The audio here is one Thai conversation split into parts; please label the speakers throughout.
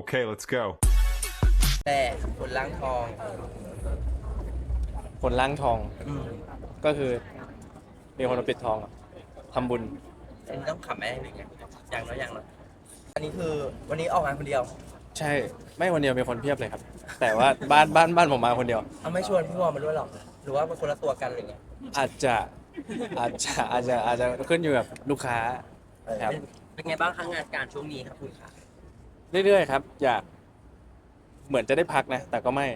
Speaker 1: Okay, let's go.
Speaker 2: แต่คนล้างทอง
Speaker 3: คนล้างทอง
Speaker 2: อืม
Speaker 3: ก็คือ มีคนมาปิดทองอะทำบุญ
Speaker 2: อันนี้ต้องขับไหมหรือไงยังน้อยยังน้อยอันนี้คือวันนี้ออกงานคนเดียว
Speaker 3: ใช่ไม่คนเดียวมีคนเพียบเลยครับ แต่ว่าบ้านบ้านบ้านผมมาคนเดียว
Speaker 2: เอาไม่ชวนพี่วอมาด้วยหรอหรือว่าเป็นคนละตัวกันอะไรเงี้ย
Speaker 3: อาจจะอาจจะอาจจะอาจจะขึ้นอยู่กับลูกค้าครับ
Speaker 2: เป็นไงบ้างคะงานการช่วงนี้ครับคุณค่ะ
Speaker 3: เรื่อยๆครับ อยากเหมือนจะได้พักนะ แต่ก็ไม่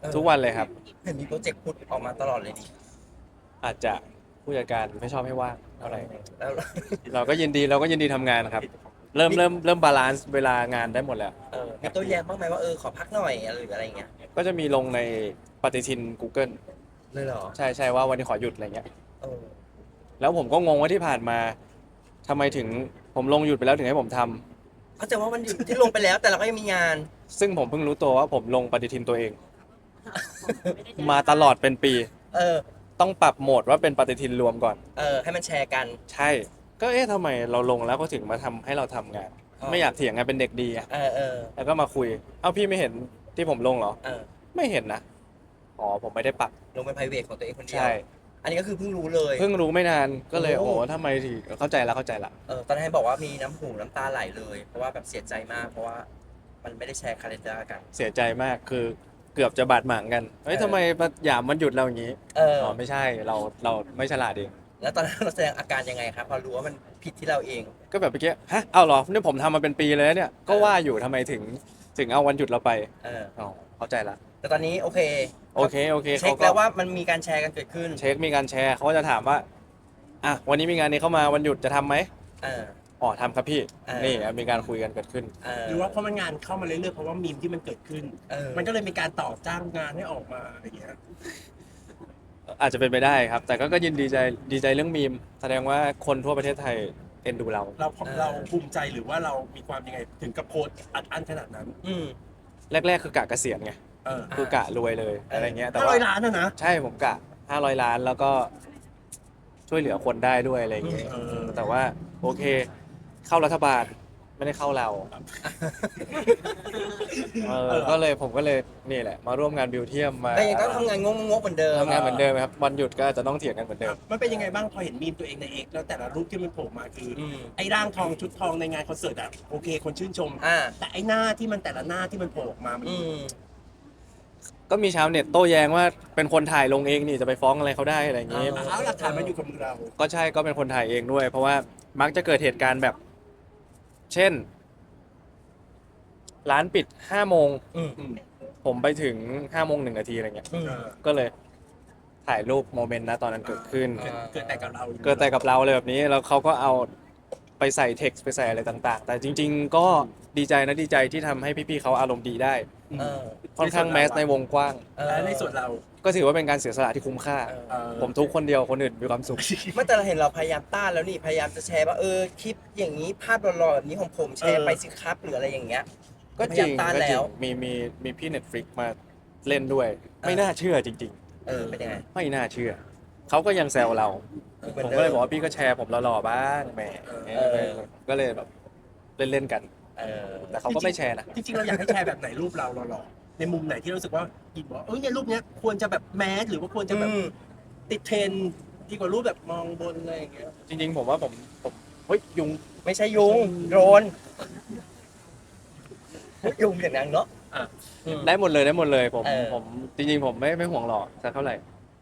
Speaker 2: เออ
Speaker 3: ทุกวันเลยครับ
Speaker 2: เห็นมีโปรเจกต์พุดออกมาตลอดเลยดิ
Speaker 3: อาจจะผู้จัดการไม่ชอบให้ว่างเท่าไหร่
Speaker 2: แล้ว
Speaker 3: เราก็ยินดีเราก็ยินดีทำงานครับ เริ่มเริ่มเริ่มบาลานซ์เวลางานได้หมดแล้ว
Speaker 2: เออมีตัวแยกบ้างไหมว่าเออขอพักหน่อยหรืออะไรเงี้ย
Speaker 3: ก็จะมีลงในปฏิทิน Google
Speaker 2: เลยเหรอ
Speaker 3: ใช่ใช่ว่าวันนี้ขอหยุดอะไรเงี้ย
Speaker 2: เออ
Speaker 3: แล้วผมก็งงว่าที่ผ่านมาทำไมถึงผมลงหยุดไปแล้วถึงให้ผมทำ
Speaker 2: เข้าใจว่ามันอยู่ที่ลงไปแล้วแต่เราก็ยังมีงาน
Speaker 3: ซึ่งผมเพิ่งรู้ตัวว่าผมลงปฏิทินตัวเอง มาตลอดเป็นปี
Speaker 2: เออ
Speaker 3: ต้องปรับโหมดว่าเป็นปฏิทินรวมก่อน
Speaker 2: เออ ให้มันแชร์กัน
Speaker 3: ใช่ ก็เอ๊ะทำไมเราลงแล้วก็ถึงมาทำให้เราทำงาน
Speaker 2: อ๋อ
Speaker 3: ไม่อยากเถียงไงเป็นเด็กดีอะ
Speaker 2: เออเออ
Speaker 3: แล้วก็มาคุย เอ้าพี่ไม่เห็นที่ผมลงเหรอ
Speaker 2: เออ
Speaker 3: ไม่เห็นนะ อ๋อผมไม่ได้ปรับ
Speaker 2: ลงเป็น private ของตัวเองคนเดียว
Speaker 3: ใช่
Speaker 2: อันนี้ก็คือเพิ่งรู้เลย
Speaker 3: เพิ่งรู้ไม่นานก็เลย
Speaker 2: โอ้
Speaker 3: โอ้โหทำไมถึงเข้าใจแล้วเข้าใจละ
Speaker 2: เออตอนนั้นบอกว่ามีน้ำหูน้ำตาไหลเลย เพราะว่าแบบเสียใจมากเพราะว่ามันไม่ได้แชร์คาล endar กัน
Speaker 3: เสียใจมากคือเกือบจะบาดหมางกันเฮ้ย
Speaker 2: เออ
Speaker 3: ทำไมหยามมันหยุดเราอย่างนี้
Speaker 2: เออ
Speaker 3: อ๋อไม่ใช่เราเราไม่ฉลาดเอง
Speaker 2: แล้วตอนนั้นเราแสดงอาการยังไงครับพอรู้ว่ามันผิดที่เราเอง
Speaker 3: ก็แบบเมื่อกี้ฮะเอาเหรอนี่ผมทำมาเป็นปีเลยนะเนี่ยก็ว่าอยู่ทำไมถึงถึงเอาวันหยุดเราไป
Speaker 2: เออ
Speaker 3: อ๋อเข้าใจละ
Speaker 2: แต่ตอนนี้โอเค
Speaker 3: โอเคโอเค
Speaker 2: เช็ค
Speaker 3: เขาก็
Speaker 2: แล้วว่ามันมีการแชร์กันเกิดขึ้น
Speaker 3: เช็คมีการแชร์เขาก็จะถามว่าอะวันนี้มีงานนี้เข้ามาวันหยุดจะทำไหม
Speaker 2: เออ
Speaker 3: อ๋อทำครับพี่
Speaker 2: เออ
Speaker 3: นี่มีการคุยกันเกิดขึ้น
Speaker 2: เออ
Speaker 4: หรือว่าเพราะมันงานเข้ามาเรื่อยๆเพราะว่ามีมที่มันเกิดขึ้น
Speaker 2: เออ
Speaker 4: มันก็เลยมีการต่อจ้างงานให้ออกมาอะไรอย่างเงี้ย
Speaker 3: อาจจะเป็นไปได้ครับ แต่ก็ก็ยินดีใจดีใจเรื่องมีม แสดงว่าคนทั่วประเทศไทยเอ็นดูเรา
Speaker 4: เราเราภูมิใจหรือว่าเรามีความยังไงถึงกับโพสต์อัดอั้นขนาดนั้น
Speaker 2: อืม
Speaker 3: แรก ๆ คือกะเกษียณไง
Speaker 4: เออ
Speaker 3: คือกะรวยเลยอะไรเงี้ยแต่
Speaker 4: ห้าร้
Speaker 3: ว่า
Speaker 4: อยล้านนะนะ
Speaker 3: ใช่ผมกะ 500 ล้านแล้วก็ช่วยเหลือคนได้ด้วยอะไรอย่างเงี้ย
Speaker 4: เออ
Speaker 3: แต่ว่าโอเค เข้ารัฐบาลไม่ได้เข้าเราเออก็เลยผมก็เลยนี่แหละ มาร่วมงานบิวเทียมมา
Speaker 2: แต่ยังต้องทำงานงงๆเหมือนเดิม
Speaker 3: ทำงานเหมือนเดิมครับวันหยุดก็จะต้องเถียงกันเหมือนเดิม
Speaker 4: มันเป็นยังไงบ้างพอเห็นมีมตัวเองในเอกแล้วแต่ละรูปที่มันโผล่มาคืออ
Speaker 2: อืม
Speaker 4: ไอ้ร่างทองชุดทองในงานคอนเสิร์ตอะโอเค คนชื่นชม
Speaker 2: อ่า
Speaker 4: แต่ไอ้หน้าที่มันแต่ละหน้าที่มันโผล่ออกมามัน
Speaker 2: อืม
Speaker 3: ก็มีชาวเน็ตโต้แย้งว่าเป็นคนถ่ายลงเองนี่จะไปฟ้องอะไรเขาได้อะไรอย่างงี้
Speaker 2: อ่า
Speaker 4: เอาหลักฐานมันอยู่กับมือเรา
Speaker 3: ก็ใช่ก็เป็นคนถ่ายเองด้วย เพราะว่ามักจะเกิดเหตุการณ์แบบ เช่น ร้านปิดห้าโมง
Speaker 2: อืม
Speaker 4: อืม
Speaker 3: ผมไปถึงห้าโมงหนึ่งนาทีอะไรเงี้ย
Speaker 2: อืม
Speaker 4: เออ
Speaker 3: ก็เลย ถ่ายรูปโมเมนต์นะตอนนั้นเกิดขึ้น
Speaker 2: อ่า
Speaker 4: เกิดแต่กับเรา
Speaker 3: เกิดแต่กับเราเลยแบบนี้ แล้วเขาก็เอาไปใส่เท็กซ์ไปใส่อะไรต่าง ๆ แต่จริง ๆ ก็ดีใจนะดีใจที่ทำให้พี่ๆเขาอารมณ์ดีได้
Speaker 4: อืม
Speaker 2: เออ
Speaker 3: ค่อนข้างแมสในวงกว้าง
Speaker 2: เออ
Speaker 4: และในส่วนเรา
Speaker 3: ก็ถือว่าเป็นการเสียสละที่คุ้มค่า
Speaker 2: เออ
Speaker 4: เออ
Speaker 3: ผมทุกคนเดียวคนอื่นมีความสุข
Speaker 2: ไม่แต่เราเห็นเราพยายามต้านแล้วนี่พยายามจะแชร์ว่าเออคลิปอย่างนี้ภาพหล่อๆแบบนี้ของผมแชร์ไปสิครับหรืออะไรอย่างเงี้ย
Speaker 3: ก็จริง
Speaker 2: พยายามต้าน
Speaker 3: ก็จริ
Speaker 2: แล้
Speaker 3: ง
Speaker 2: ว
Speaker 3: มีมีมีพี่ Netflix มาเล่นด้วย ไม่น่าเชื่อจริง
Speaker 2: เออเป็นยังไง
Speaker 3: ๆ ไม่น่าเชื่อ เขาก็ยังแซวเรา
Speaker 2: หมือน
Speaker 3: ผม
Speaker 2: ดิ
Speaker 3: ก็เลยบอกว่าพี่ก็แชร์ผมหล่อๆบ้างแหม
Speaker 2: เออ
Speaker 3: ก็เลยแบบเล่นๆกัน
Speaker 2: เออ
Speaker 3: แต่เขาก็ไม่แชร์นะ
Speaker 4: จริงๆเราอยากให้แชร์แบบไหนรูปเราหล่อๆในมุมไหนที่เรารู้สึกว่าหยิบบอกว่าเอ้ยเนี่ยรูปเนี้ยควรจะแบบแมสหรือว่าควรจะแบบ
Speaker 2: อืม
Speaker 4: ติดเทรนด์ดีกว่ารูปแบบมองบนอะไรอย่างเงี้ย
Speaker 3: จริงๆ ผมว่าผมผมเฮ้ยยุง
Speaker 2: ไม่ใช่ยุงโดรนยุงอย่างนั้นเนาะ
Speaker 4: อะ
Speaker 2: อืม
Speaker 3: ได้หมดเลยได้หมดเลยผม
Speaker 2: เออ
Speaker 3: ผมจริงๆ ผมไม่ไม่ห่วงหล่อสักเท่าไหร่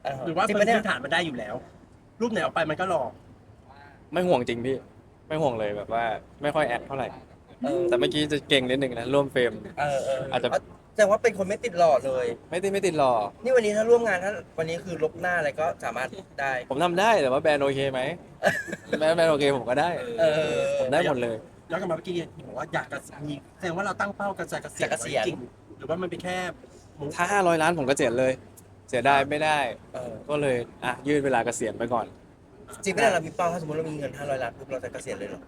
Speaker 2: เออ
Speaker 4: หรือว่า
Speaker 2: จริง
Speaker 4: พื้
Speaker 2: ปะเนี่ย
Speaker 4: นฐานมันได้อยู่แล้ว รูปไหนออกไปมันก็หล่อ
Speaker 3: ไม่ห่วงจริงพี่ ไม่ห่วงเลยแบบว่า ไม่ค่อยแอคเท่าไหร่
Speaker 2: เออ
Speaker 3: แต่เมื่อกี้จะเก่งนิดนึงนะร่วมเฟรม
Speaker 2: เออเออ
Speaker 3: อาจจะ
Speaker 2: แสดงว่าเป็นคนไม่ติดหล่อเลย
Speaker 3: ไม่ติดไม่ติดหล่อ
Speaker 2: นี่วันนี้ถ้าร่วมงานถ้าวันนี้คือลบหน้าอะไรก็สามารถได้
Speaker 3: ผมทำได้แต่ว่าแบรนด์โอเคไหมแบรนด์แบรนด์โอเคผมก็ได้
Speaker 2: เออ
Speaker 3: ผมได้หมดเลย
Speaker 4: ย้อนกลับมาเมื่อกี้บอกว่าอยากจะมีแสดงว่าเราตั้งเป้ากระจายเกษียณ
Speaker 2: จะเกษียณ
Speaker 4: จริงหรือว่ามันเป็นแค่มุก
Speaker 3: ถ้า 500 ล้านผมก็เสียณเลย เสียได้ไม่ได้
Speaker 2: เออ
Speaker 3: ก็เลยอะยืดเวลาเกษียณไปก่อน
Speaker 2: จริงไม่ได้เรามีเป้าถ้าสมมติเรามีเงิน 500 ล้านปุ๊บเราจะเกษียณเลยเหรอ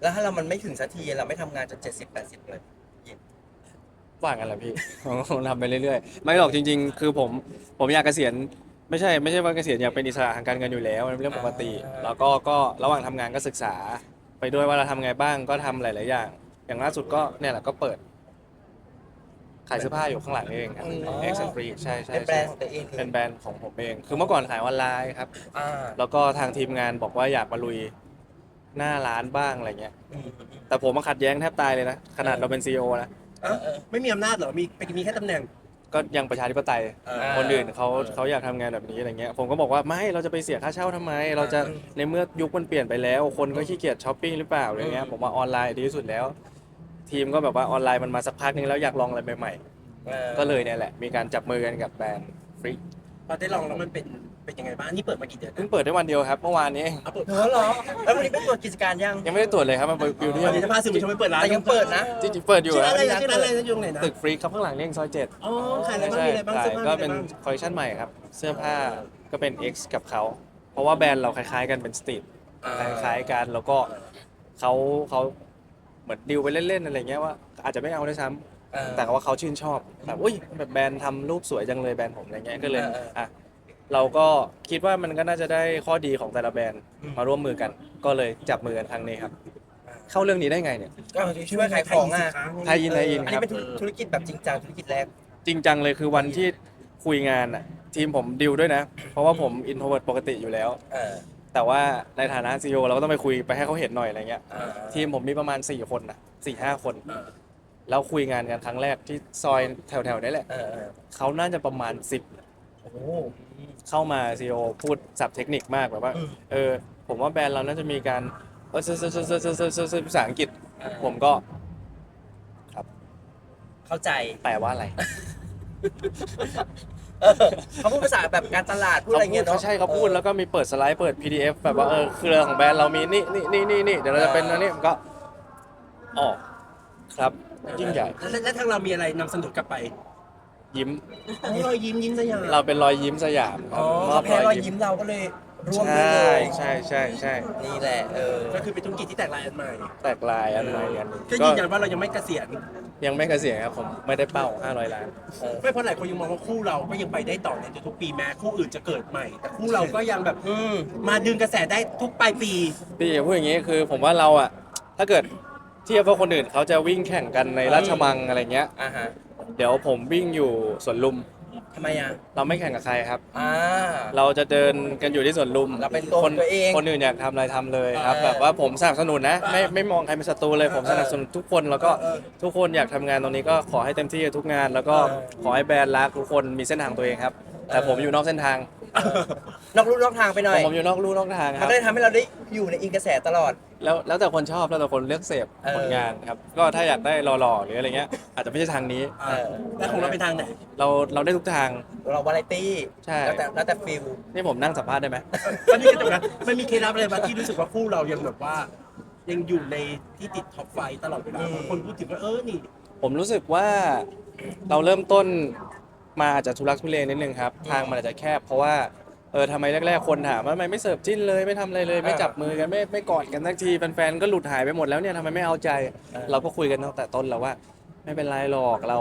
Speaker 2: แล้วถ้าเรามันไม่ถึงสักทีเราไม่ทำงานจน70 80เลย
Speaker 3: ว่างันแหละพี่ ผมทำไปเรื่อยๆ ไม่หรอกจริง ๆ คือผมผมอยากเกษียณไม่ใช่ไม่ใช่ว่าเกษียณอยากเป็นอิสระทางการเงินอยู่แล้วมันเป็นเรื่องปกติ
Speaker 2: อ่า
Speaker 3: แล้วก็ก็ระหว่างทำงานก็ศึกษา ไปด้วยว่าเราทำไงบ้างก็ทำหลายๆอย่าง อย่างล่าสุดก็เนี่ยแหละก็เปิด ขายเสื้อผ้าอยู่ข้างหลังนี่เองครับ
Speaker 2: อ๋อ
Speaker 3: เอ็กซ์ฟรีใช่ใช่
Speaker 2: เป็นแบร
Speaker 3: ใช่
Speaker 2: นด์ของตัวเอง
Speaker 3: เป็นแบรนด์ของผมเอง คือเมื่อก่อนขายออนไลน์ครับ
Speaker 2: อ่า
Speaker 3: แล้วก็ทางทีมงานบอกว่าอยากมาลุย หน้าร้านบ้างอะไรเงี้ย
Speaker 2: อืม
Speaker 3: แต่ผมมาขัดแย้งแทบตายเลยนะ ขนาดเราเป็นซีอนะ
Speaker 2: เออเออ
Speaker 4: ไม่มีอำนาจเหรอ มีเป็นมีแค่ตำแหน่ง
Speaker 3: ก็ยังประชาธิปไตย
Speaker 4: เออ
Speaker 3: คนอื่นเขา
Speaker 4: เออ
Speaker 3: เขาอยากทำงานแบบนี้อะไรเงี้ย ผมก็บอกว่าไม่เราจะไปเสียค่าเช่าทำไม เราจะ
Speaker 2: อืม
Speaker 3: ในเมื่อยุคมันเปลี่ยนไปแล้ว คนก็ขี้เกียจช้อปปิ้งหรือเปล่าอะไรเงี้ย
Speaker 2: อืม
Speaker 3: ผมว่าออนไลน์ดีที่สุดแล้ว ทีมก็แบบว่าออนไลน์มันมาสักพักนึงแล้วอยากลองอะไรใหม่
Speaker 2: ออ
Speaker 3: ๆก็เลยเนี่ยแหละมีการจับมือกันกับแบรนด์ฟรี
Speaker 4: พอได้ลองแล้วมันเป็นเป็นยังไงบ้างอันนี่เปิดมากี่เดือน
Speaker 3: เพิ่งเปิดได้วันเดียวครับเมื่อวานนี้เอง
Speaker 4: เอาเปิด
Speaker 2: เหรอเหรอแล้ววันนี้เป็นตรวจกิจการยัง
Speaker 3: ยังไม่ได้ตรวจเลยครับมันอยู่ที่
Speaker 4: วันนี้จะพาสื่อมวลชนไปเปิดร้าน
Speaker 2: แต่ยังเปิดนะ
Speaker 3: จริงๆเปิดอยู่
Speaker 4: ชื่อ
Speaker 3: ค
Speaker 4: อะไร
Speaker 3: รับ
Speaker 4: นะชื่อร้านอะไรนะอยู่ตรงไหนนะ
Speaker 3: ตึกฟรีครับข้างหลังนี่เองซอยเจ็ด
Speaker 4: อ๋อขายอะไรบ้างมีอะไรบ้าง
Speaker 3: ใช่
Speaker 4: เสื้อผ้า
Speaker 3: ก็
Speaker 4: มีอะไร
Speaker 3: เป็น
Speaker 4: บ้าง
Speaker 3: คอลเลคชันใหม่ครับ เสื้อผ้าก็เป็น X กับเขาเพราะว่าแบรนด์เราคล้ายๆกันเป็นสตรีท
Speaker 2: อ่า
Speaker 3: คล้ายๆกันแล้วก็เขาเขาเหมือนดิวไปเล่นๆอะไรเงี้ยว่าอาจจะไม่เอาด้วยซ้ำ
Speaker 2: เออ
Speaker 3: แต่ว่าเขาชื่นชอบแบบอุ้ยแบบแบรนด์ทำรูปสวยจังเลยแบรนด์ผมอะไรเงี้ยก็เลย
Speaker 2: เออเอออ่
Speaker 3: อะเราก็คิดว่ามันก็น่าจะได้ข้อดีของแต่ละแบรนด์
Speaker 2: อืม
Speaker 3: มาร่วมมือกัน ก็เลยจับมือกันครั้งนี้ครับ เข้าเรื่องนี้ได้ไงเนี่ย
Speaker 2: ก็ช่วยขายของอะ
Speaker 3: ไทยอินไทยอิน
Speaker 2: อัน
Speaker 3: ครั
Speaker 2: นี้
Speaker 3: บ
Speaker 2: เป็นธุรกิจแบบจริงจังธุรกิจแรก
Speaker 3: จริงจังเลยคือวันที่คุยงานอะ ทีมผมดิวด้วยนะ เพราะว่าผมอินโทรเวิร์ดปกติอยู่แล้ว
Speaker 2: เออ
Speaker 3: แต่ว่าในฐานะซีอเราก็ต้องไปคุยไปให้เขาเห็นหน่อยอะไรเงี้ย
Speaker 2: อ่า
Speaker 3: ทีมผมมีประมาณ 4 คนนะสี่ห้าคน
Speaker 4: เออ
Speaker 3: แล้วคุยงานกันครั้งแรกที่ซอยแถวๆนี้แหละ
Speaker 2: เออเออ
Speaker 3: เขาน่าจะประมาณ
Speaker 2: โอ้โห
Speaker 3: 10 เข้ามาซีอพูดสับเทคนิคมากแบบว่า
Speaker 2: อืม
Speaker 3: เออ ผมว่าแบรนด์เราน่าจะมีการเออเซอร์เซอร์เซอร์เซอร์เซอร์เซอร์เซอร์ภาษาอังกฤษ
Speaker 2: อ่า
Speaker 3: ผมก็
Speaker 2: เข้าใจ
Speaker 3: แปลว่าอะไร
Speaker 2: เออเขาพูดภาษาแบบการตลาดพูดอะไรเงี้ย
Speaker 3: เขา
Speaker 2: เนาะ
Speaker 3: ใช่เขาพูดแล้วก็มีเปิดสไลด์เปิด PDF แบบว่าเออเครือของแบรนด์เรามีนี่นี่นี่นี่นี่เดี๋ยวเราจะเป็นอันนี้มันก็อ๋อ ครับ ยิ่งใหญ่
Speaker 4: แล้วแล้วทางเรามีอะไรนำเสนอกลับไป
Speaker 3: ยิ้ม
Speaker 4: โอ้ยยิ้มยิ้มสยาม
Speaker 3: เราเป็นรอยยิ้มสยามค
Speaker 2: อ๋
Speaker 3: รั
Speaker 2: อบเขาแพ้รอยยิ้มเราก็เลยร่วมด้ว
Speaker 3: ใช่
Speaker 2: ยเลย
Speaker 3: ใช่ใช่ใช่
Speaker 2: นี่แหละเออ
Speaker 4: ก็คือเป็นธุรกิจที่แตกลายอันใหม่
Speaker 3: แตกลายอันใหม่อัน
Speaker 4: ก็
Speaker 3: ก็
Speaker 4: ยืนยันว่าเรายังไม่เกษียณ
Speaker 3: ยังไม่เกษียณครับผมไม่ได้เป้า 500 ล้าน
Speaker 2: เออ
Speaker 4: ไม่เพราะหลายคนยังมองว่าคู่เราก็ยังไปได้ต่อในทุกๆปีแม้คู่อื่นจะเกิดใหม่ แต่คู่เราก็ยังแบบ
Speaker 2: อืม
Speaker 4: มาดึงกระแสได้ทุกปลายปี
Speaker 3: พี่อย่าพูดอย่างนี้คือผมว่าเราอะถ้าเกิด เทียบว่าคนอื่นเขาจะวิ่งแข่งกันในราชมังอะไรเงี้ย
Speaker 2: อ่าฮะ
Speaker 3: เดี๋ยวผมวิ่งอยู่สวนลุม
Speaker 2: ทำไมอะ
Speaker 3: เราไม่แข่งกับใครครับ
Speaker 2: อ่า
Speaker 3: เราจะเดินกันอยู่ที่สวนลุม
Speaker 2: เราเป็นตัว
Speaker 3: คน
Speaker 2: ตัวเอง
Speaker 3: คนอื่นอยากทำอะไรทำเลยครับ
Speaker 2: เออ
Speaker 3: แบบว่าผมสนับสนุนนะไม่ไม่มองใครเป็นศัตรูเลย ผมสนับสนุนทุกคนแล้วก็
Speaker 2: เออ
Speaker 3: ทุกคนอยากทำงานตรงนี้ก็ขอให้เต็มที่กับทุกงาน แล้วก็
Speaker 2: เออ
Speaker 3: ขอให้แบรนด์รักทุกคนมีเส้นทางตัวเองครับ แต่
Speaker 2: เออ
Speaker 3: ผมอยู่นอกเส้นทาง
Speaker 2: นอกลู่นอกทางไปหน่อย
Speaker 3: ผมอยู่นอกลู่นอกทางค
Speaker 2: มั
Speaker 3: รั
Speaker 2: น
Speaker 3: บ
Speaker 2: ก็เลยทำให้เราได้อยู่ในอินกระแสตลอด
Speaker 3: แล้วแล้วแต่คนชอบแล้วแต่คนเลือกเสพ
Speaker 2: เออ
Speaker 3: ผลงานครับ ก็ถ้าอยากได้หล่อๆหรืออะไรเงี้ย อาจจะไม่ใช่ทางนี้
Speaker 2: เออ
Speaker 4: แล้วของเราเป็นทางไหน
Speaker 3: เราเราได้ทุกทาง
Speaker 2: เราวาไรตี้
Speaker 3: ใช่
Speaker 2: แล้วแต่แล้วแต่ฟิล
Speaker 3: นี่ผมนั่งสัมภาษณ์ได้ไหม
Speaker 4: ตอนนี้ก็จบนะมันมีเคล็ดลับอะไรบ้างที่รู้สึกว่าคู่เรายังแบบว่า ยังอยู่ในที่ติดท็อปไฟว์ตลอดเวลาคนพูดถึงว่าเออนี่
Speaker 3: ผมรู้สึกว่าเราเริ่มต้นมาอาจจะทุลักทุเลนิดนึงครับ ทางมันอาจจะแคบเพราะว่า เออทำไมแรกๆคนถามว่าทำไมไม่เสิร์ฟจิ้นเลยไม่ทำอะไรเลยไม่จับมือกันไม่ไม่กอดกันสักทีแฟนๆก็หลุดหายไปหมดแล้วเนี่ยทำไมไม่เอาใจ เราก็คุยกันตั้งแต่ต้นแล้วว่า ไม่เป็นไรหรอกเรา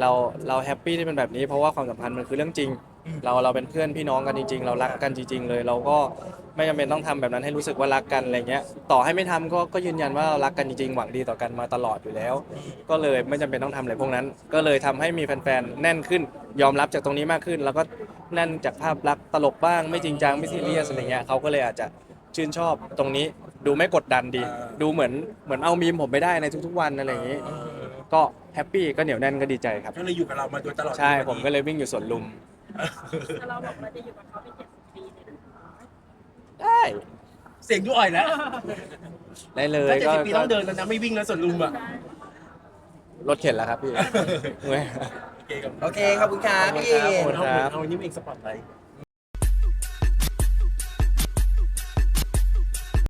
Speaker 3: เราเราแฮปปี้ที่เป็นแบบนี้เพราะว่าความสัมพันธ์มันคือเรื่องจริง เราเราเป็นเพื่อนพี่น้องกันจริง ๆ เรารักกันจริง ๆ เลย เราก็ไม่จำเป็นต้องทำแบบนั้นให้รู้สึกว่ารักกันอะไรเงี้ยต่อให้ไม่ทำก็ก็ยืนยันว่าเรารักกันจริงๆหวังดีต่อกันมาตลอดอยู่แล้ว ก็เลยไม่จำเป็นต้องทำอะไรพวกนั้น ก็เลยทำให้มีแฟนๆแน่นขึ้น ยอมรับจากตรงนี้มากขึ้น แล้วก็แน่นจากภาพลักษณ์ตลกบ้างไม่จริงจังไม่ซีเรียสอะไรเงี้ยเขาก็เลยอาจจะชื่นชอบตรงนี้ดูไม่กดดันดี ดูเหมือนเหมือนเอามีมผมไปได้ในทุกๆวันอะไรอย่างนี้ ก็แฮปปี้ก็เหนียวแน่นก็ดีใจครับ
Speaker 4: ก็เลยอยู่กับเรามาโดยตลอด
Speaker 3: ใช่ผมก็เลยวิ่งอยู่สวนลุม
Speaker 1: แต่เราบอกเราจะอยู่กับเขาไปเจ็ดสิบปีเลยนะ
Speaker 3: ได้
Speaker 4: เสียงดูอ่อยแล้ว
Speaker 3: ได้เลย
Speaker 4: ถ้าเจ็ด
Speaker 3: ก็
Speaker 4: สิบปีต้องเดินแล้วนะไม่วิ่งแล้วส่วนลุมอะ
Speaker 3: รถเข็นแล้วครับพี่ เมื่อย
Speaker 4: โอเคครับ
Speaker 2: โอเคขอบคุณครับพี่
Speaker 3: ขอบคุณครับ
Speaker 4: เอาเอาอันนี้เองสปอร์ตไลท์